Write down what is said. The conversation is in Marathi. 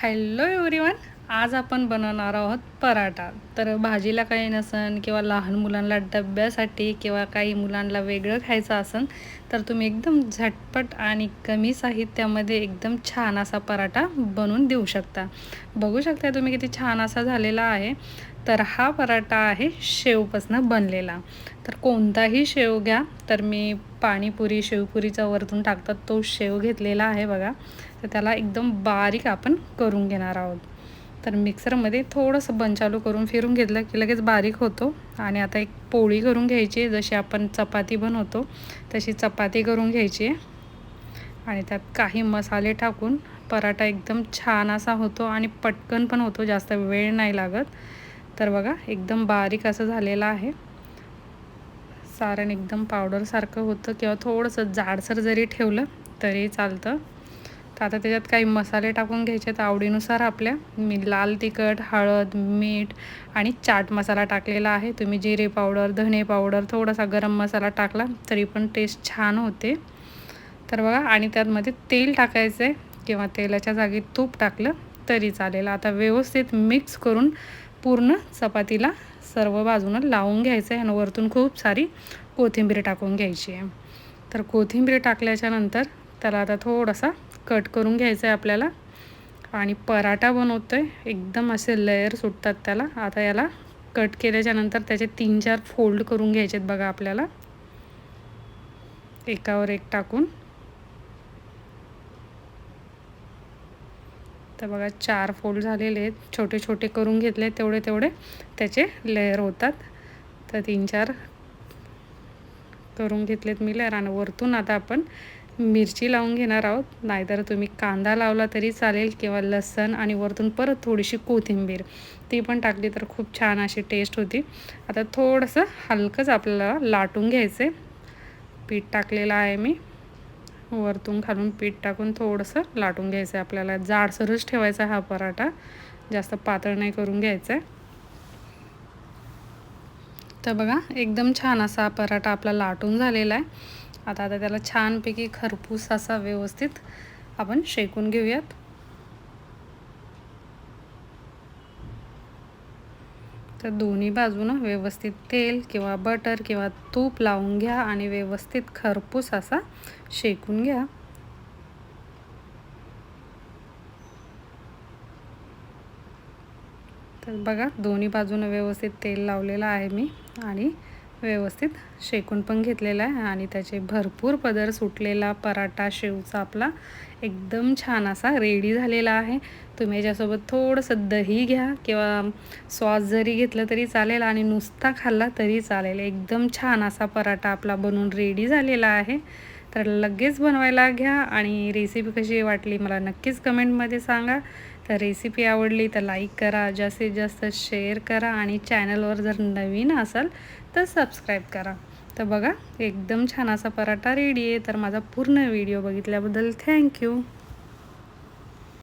Hello everyone, आज आपण बनवणार आहोत पराठा. तर भाजीला काही नसन किंवा लहान मुलांना डब्यासाठी किंवा काही मुलांना वेगळं खायचं असन तर तुम्ही एकदम झटपट आणि कमी साहित्यामध्ये एकदम छान असा पराठा बनवून देऊ शकता. बघू शकता तुम्ही किती छान असा झालेला आहे. तर हा पराठा आहे शेवपासनं बनलेला. तर कोणताही शेव घ्या. तर मी पाणीपुरी शेवपुरीचा वरतून टाकतात तो शेव घेतलेला आहे बघा. तर त्याला एकदम बारीक आपण करून घेणार आहोत. तर मिक्सरमध्ये थोडंसं बंचालू करून फिरून घेतलं की लगेच बारीक होतो. आणि आता एक पोळी करून घ्यायची आहे. जशी आपण चपाती बनवतो तशी चपाती करून घ्यायची आहे. आणि त्यात काही मसाले टाकून पराठा एकदम छान असा होतो आणि पटकन पण होतो जास्त वेळ नाही लागत. तर बघा एकदम बारीक असं झालेलं आहे. सारण एकदम पावडरसारखं होतं किंवा थोडंसं जाडसर जरी ठेवलं तरी चालतं. तर आता त्याच्यात काही मसाले टाकून घ्यायचे आहेत आवडीनुसार आपल्या. मी लाल तिखट हळद मीठ आणि चाट मसाला टाकलेला आहे. तुम्ही जिरे पावडर धणे पावडर थोडासा गरम मसाला टाकला तरी पण टेस्ट छान होते. तर बघा आणि त्यातमध्ये तेल टाकायचं आहे. किंवा तेलाच्या जागी तूप टाकलं तरी चालेल. आता व्यवस्थित मिक्स करून पूर्ण चपातीला सर्व बाजूनं लावून घ्यायचं आहे. आणि वरतून खूप सारी कोथिंबीर टाकून घ्यायची आहे. तर कोथिंबीर टाकल्याच्यानंतर त्याला आता थोडासा कट करून घ्यायचं आहे आपल्याला. आणि पराठा बनवतो आहे एकदम असे लेयर सुटतात त्याला. आता याला कट केल्याच्यानंतर त्याचे तीन चार फोल्ड करून घ्यायचे आहेत बघा आपल्याला. एकावर एक टाकून. तर बघा चार फोल्ड झालेले आहेत. छोटे छोटे करून घेतले तेवढे तेवढे त्याचे लेअर होतात. तर तीन चार करून घेतलेत मी लेअर आणि वरतून आता आपण मिरची लावून घेणार आहोत. नाहीतर तुम्ही कांदा लावला तरी चालेल किंवा लसण आणि वरतून परत थोडीशी कोथिंबीर. ती पण टाकली तर खूप छान अशी टेस्ट होती. आता थोडंसं हलकंच आपल्याला लाटून घ्यायचं आहे पीठ टाकलेलं आहे मी. वरतून खालून पीठ टाकून थोडंसं लाटून घ्यायचं आहे आपल्याला. जाडसरच ठेवायचा हा पराठा. जास्त पातळ नाही करून घ्यायचा आहे तर बघा एकदम छान असा पराठा आपला लाटून झालेला आहे. आता आता त्याला छानपैकी खरपूस असा व्यवस्थित आपण शेकून घेऊयात. तर दोन्ही बाजूनं व्यवस्थित तेल किंवा बटर किंवा तूप लावून घ्या आणि व्यवस्थित खरपूस असा शेकून घ्या. तर बघा दोन्ही बाजूनं व्यवस्थित तेल लावलेलं आहे मी आणि व्यवस्थित शेकून पण घेतलेला आहे आणि त्याचे भरपूर पदर सुटलेला पराठा शेवचा आपला एकदम छान असा रेडी झालेला आहे. तुम्ही याच्यासोबत थोडंसं दही घ्या किंवा सॉस जरी घेतलं तरी चालेल आणि नुसता खाल्ला तरी चालेल. एकदम छान असा पराठा आपला बनवून रेडी झालेला आहे. तर लगेच बनवायला घ्या आणि रेसिपी कशी वाटली मला नक्कीच कमेंटमध्ये सांगा. तर रेसिपी आवडली तर लाईक करा जास्तीत जास्त शेअर करा आणि चॅनलवर जर नवीन असाल तर सबस्क्राईब करा. तर बघा एकदम छान असा पराठा रेडी आहे. तर माझा पूर्ण व्हिडिओ बघितल्याबद्दल थँक्यू